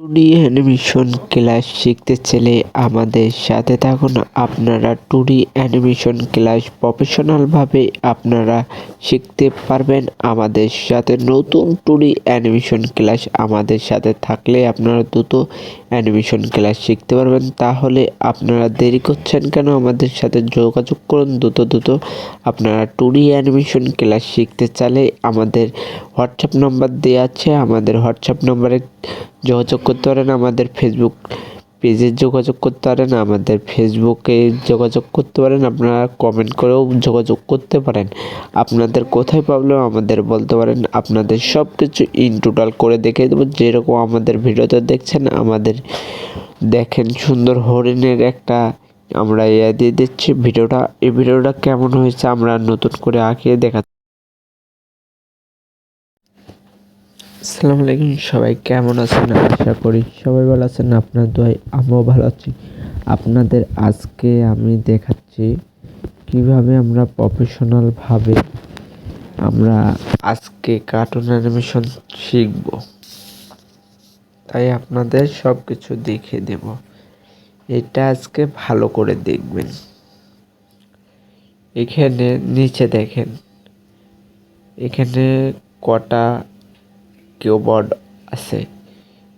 টুডি animation class শিখতে চাইলে আমাদের সাথে থাকুন। আপনারা টুডি অ্যানিমেশন ক্লাস প্রফেশনালভাবে আপনারা শিখতে পারবেন। আমাদের সাথে নতুন টুডি অ্যানিমেশন ক্লাস আমাদের সাথে থাকলে আপনারা দ্রুত অ্যানিমেশন ক্লাস শিখতে পারবেন। তাহলে আপনারা দেরি করছেন কেন? আমাদের সাথে যোগাযোগ করুন। দ্রুত দ্রুত আপনারা টুডি অ্যানিমেশন ক্লাস শিখতে চাইলে আমাদের হোয়াটসঅ্যাপ নাম্বার দেওয়া আছে, আমাদের হোয়াটসঅ্যাপ নাম্বারে যোগাযোগ করতে পারেন, আমাদের ফেসবুক পেজে যোগাযোগ করতে পারেন, আমাদের ফেসবুকে যোগাযোগ করতে পারেন, আপনারা কমেন্ট করেও যোগাযোগ করতে পারেন। আপনাদের কোথায় প্রবলেম আমাদের বলতে পারেন, আপনাদের সব কিছু ইন টোটাল করে দেখিয়ে দেবো। যেরকম আমাদের ভিডিওতে দেখছেন, আমাদের দেখেন সুন্দর হরিণের একটা আমরা ইয়ে দিয়ে দিচ্ছি। ভিডিওটা, এই ভিডিওটা কেমন হয়েছে আমরা নতুন করে আঁকিয়ে দেখা আসসালামু আলাইকুম, সবাই কেমন আছেন? আশা করি সবাই ভালো আছেন, আপনার দোয়াই আমিও ভালো আছি। আপনাদের আজকে আমি দেখাচ্ছি কীভাবে আমরা প্রফেশনালভাবে আমরা আজকে কার্টুন অ্যানিমেশন শিখব। তাই আপনাদের সব কিছু দেখিয়ে দেব। এটা আজকে ভালো করে দেখবেন। এখানে নিচে দেখেন। এখানে কটা কিউবর্ড আছে।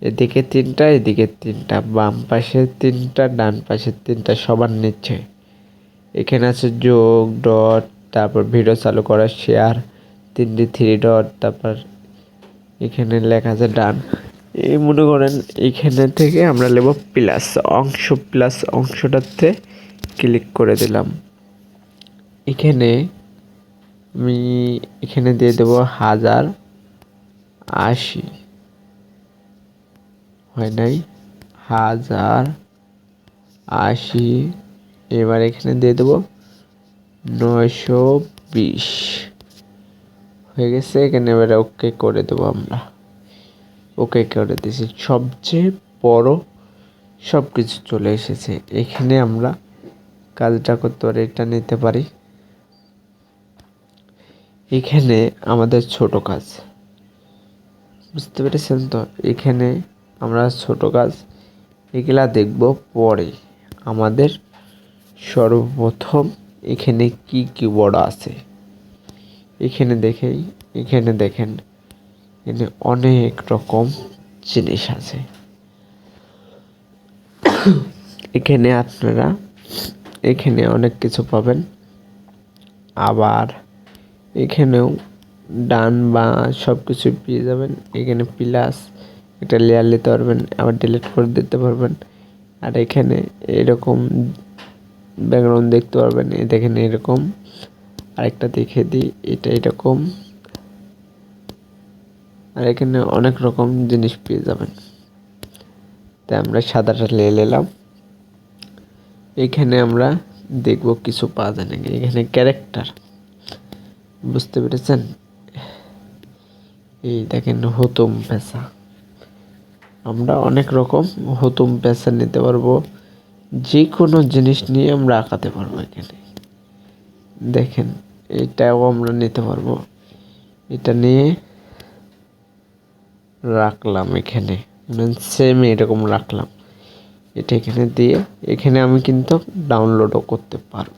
এদিকে তিনটা এদিকে তিনটা, বাম পাশে তিনটা, ডান পাশে তিনটা সবার নিচে। এখানে আছে যোগ, ডট, তারপর ভিডিও চালু করা, শেয়ার, তিনটি থ্রি ডট, তারপর এখানে লেখা আছে ডান। এই মনে করেন এখানে থেকে আমরা নেব প্লাস অংশ, প্লাস অংশটাতে ক্লিক করে দিলাম। এখানে আমি এখানে দিয়ে দেবো হাজার। আশি। হয় নাই? হাজার আশি। এবার এখানে দিয়ে দেবো নয়শো বিশ। হয়ে গেছে, এখানে এবারে ওকে করে দেবো আমরা। ওকে করে দিয়েছি। সবচেয়ে বড় সব কিছু চলে এসেছে। এখানে আমরা কাজটা করতে পারি এটা নিতে পারি? এখানে আমাদের ছোট কাজ। বুঝতে পেরেছেন তো? এখানে আমরা ছোট কাজ এগুলা দেখব পরে। আমাদের সর্বপ্রথম এখানে কি কি বড় আছে? এখানে দেখেই, এখানে দেখেন, এখানে অনেক রকম জিনিস আছে। এখানে আপনারা, এখানে অনেক কিছু পাবেন। আবার এখানেও ডান বা সব কিছু পেয়ে যাবেন। এখানে প্লাস এটা লেয়ার নিতে পারবেন, আবার ডিলিট করে দিতে পারবেন। আর এখানে এরকম ব্যাকগ্রাউন্ড দেখতে পারবেন, এই দেখেন এরকম। আরেকটা দেখে দিই, এটা এরকম। আর এখানে অনেক রকম জিনিস পেয়ে যাবেন। তাই আমরা সাদাটা নিয়ে নিলাম। এখানে আমরা দেখব কিছু পাওয়া যায় নাকি। এখানে ক্যারেক্টার বুঝতে পেরেছেন? এই দেখেন হুতুম পেশা আমরা অনেক রকম হুতুম পেশা নিতে পারব। যে কোনো জিনিস নিয়ে আমরা আঁকাতে পারব এখানে। দেখেন, এটাও আমরা নিতে পারব। এটা নিয়ে রাখলাম এখানে। মানে সেম এরকম রাখলাম। এটা এখানে দিয়ে, এখানে আমি কিন্তু ডাউনলোডও করতে পারব।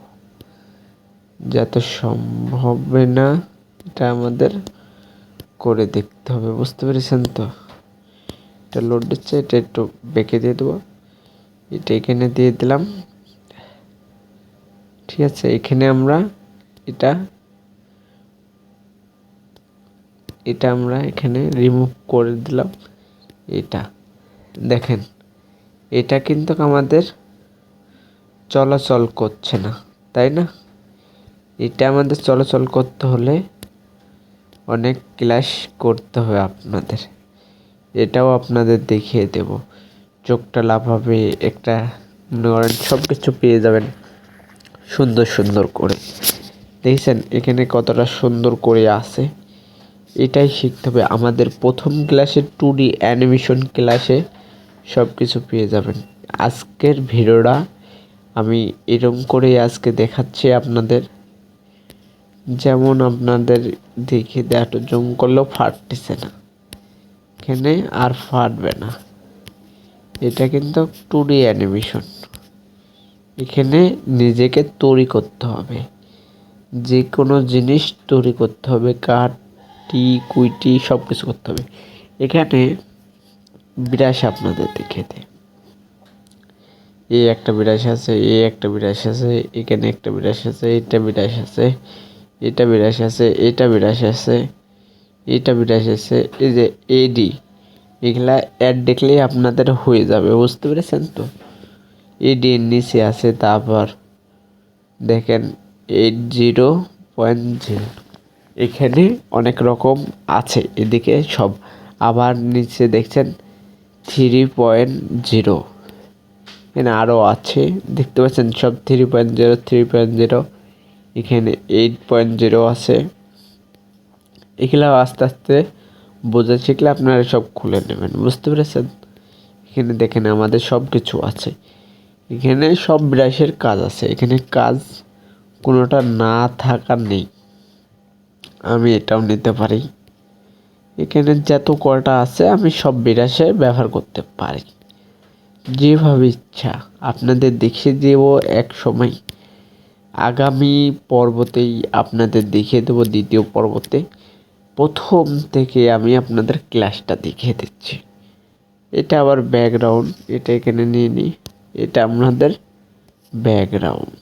যাতে সম্ভব না, এটা আমাদের করে দেখতে হবে, বুঝতে পেরেছেন তো? এটা লোড দিচ্ছে, এটা একটু বেঁকে দিয়ে দেবো। এটা এখানে দিয়ে দিলাম। ঠিক আছে, এখানে আমরা এটা এটা আমরা এখানে রিমুভ করে দিলাম, এটা। দেখেন, এটা কিন্তু আমাদের চলাচল করছে না, তাই না? এটা আমাদের চলাচল করতে হলে অনেক ক্লাস করতে হবে আপনাদের। এটাও আপনাদের দেখিয়ে দেব। চোখটা লাফাবে, একটা মনে সব কিছু পেয়ে যাবেন। সুন্দর সুন্দর করে। দেখছেন, এখানে কতটা সুন্দর করে আছে। এটাই শিখতে হবে। আমাদের প্রথম ক্লাসে টু ডি অ্যানিমেশন ক্লাসে সব কিছু পেয়ে যাবেন। আজকের ভিডিওটা আমি এরকম করে আজকে দেখাচ্ছি আপনাদের। যেমন আপনাদের দেখে দেখাটা জম করলেও ফাটতেছে না। এখানে আর ফাটবে না। এটা কিন্তু টু ডি অ্যানিমেশন এখানে নিজেকে তৈরি করতে হবে। যে কোনো জিনিস তৈরি করতে হবে, কাঠ টি কুইটি সব কিছু করতে হবে। এখানে বিরাস আপনাদের দেখাতে এই একটা বিরাস আছে এই একটা বিরাস আছে, এখানে একটা বিরাস আছে এটা বিরাস আছে। এটা বিরাস আছে, এটা বিরাস আছে, এটা বিরাস আছে, এই যে এডি এগুলা অ্যাড দেখলেই আপনাদের হয়ে যাবে, বুঝতে পেরেছেন তো? এডি এর নিচে আছে, তারপর দেখেন এইট জিরো পয়েন্ট জিরো এখানে অনেক রকম আছে, এদিকে সব। আবার নিচে দেখছেন থ্রি পয়েন্ট জিরো এখানে আরও আছে, দেখতে পাচ্ছেন সব three point zero three point zero এখানে এইট পয়েন্ট জিরো আছে। এগুলো আস্তে আস্তে বোঝা শিখলে আপনারা সব খুলে নেবেন। বুঝতে পেরেছেন? এখানে দেখেন আমাদের সব কিছু আছে। এখানে সব ব্রাশের কাজ আছে। এখানে কাজ কোনোটা না থাকা নেই। আমি এটাও নিতে পারি। এখানে যত কটা আছে আমি সব বিরাসে ব্যবহার করতে পারি। যেভাবে ইচ্ছা। আপনাদের দেখিয়ে দেব এক সময়। আগামী পর্বতেই আপনাদের দেখিয়ে দেবো দ্বিতীয় পর্বতে। প্রথম থেকে আমি আপনাদের ক্লাসটা দেখিয়ে দিচ্ছি। এটা আবার ব্যাকগ্রাউন্ড এটা এখানে নিয়ে নিই। এটা আপনাদের ব্যাকগ্রাউন্ড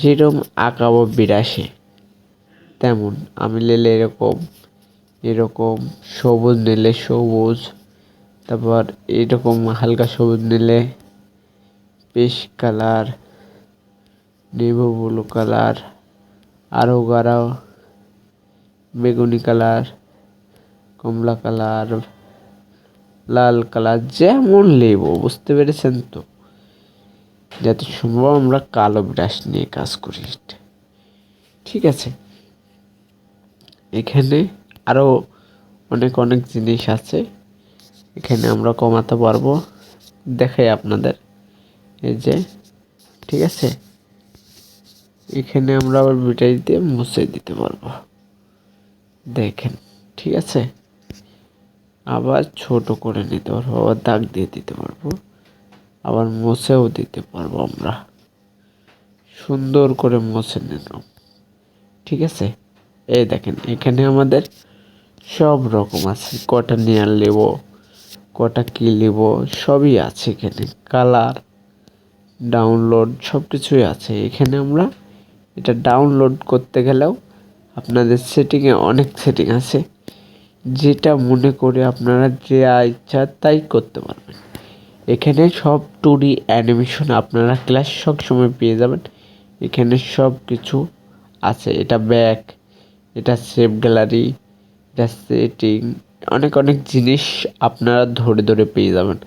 যেরকম আঁকাবো বিরাসে তেমন। আমি নিলে এরকম এরকম সবুজ নিলে সবুজ, তারপর এরকম হালকা সবুজ নিলে পেশ কালার নেভো ব্লু কালার, আরও গাঢ়, বেগুনি কালার, কমলা কালার, লাল কালার, যেমন নেব বুঝতে পেরেছেন তো? যাতে সম্ভব আমরা কালো ব্রাশ নিয়ে কাজ করি। ঠিক আছে। এখানে আরও অনেক অনেক জিনিস আছে। এখানে আমরা কমাতে পারব। দেখাই আপনাদের। এই যে, ঠিক আছে? এখানে আমরা আবার বিটাই দিয়ে মুছে দিতে পারব। দেখেন, ঠিক আছে? আবার ছোট করে নিতে পারব, আবার দাগ দিয়ে দিতে পারব, আবার মুছেও দিতে পারব আমরা। সুন্দর করে মুছে নিলাম। ঠিক আছে? এই দেখেন, এখানে আমাদের সব রকম আছে। কটা নেয়ার নেব, কটা কী নেব, সবই আছে এখানে। কালার ডাউনলোড সব কিছুই আছে। এখানে আমরা এটা ডাউনলোড করতে গেলেও আপনাদের সেটিংয়ে অনেক সেটিং আছে। যেটা মনে করে আপনারা যে ইচ্ছা তাই করতে পারবেন। এখানে সব টু ডি অ্যানিমেশন আপনারা ক্লাস সব সময় পেয়ে যাবেন। এখানে সব কিছু আছে। এটা ব্যাক এটা সেভ গ্যালারি এটা সেটিং অনেক অনেক জিনিস আপনারা ধরে ধরে পেয়ে যাবেন।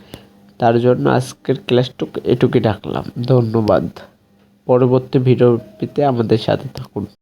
তার জন্য আজকের ক্লাসটুকু এটুকুই রাখলাম। ধন্যবাদ। পরবর্তী ভিডিওতে আমাদের সাথে থাকুন।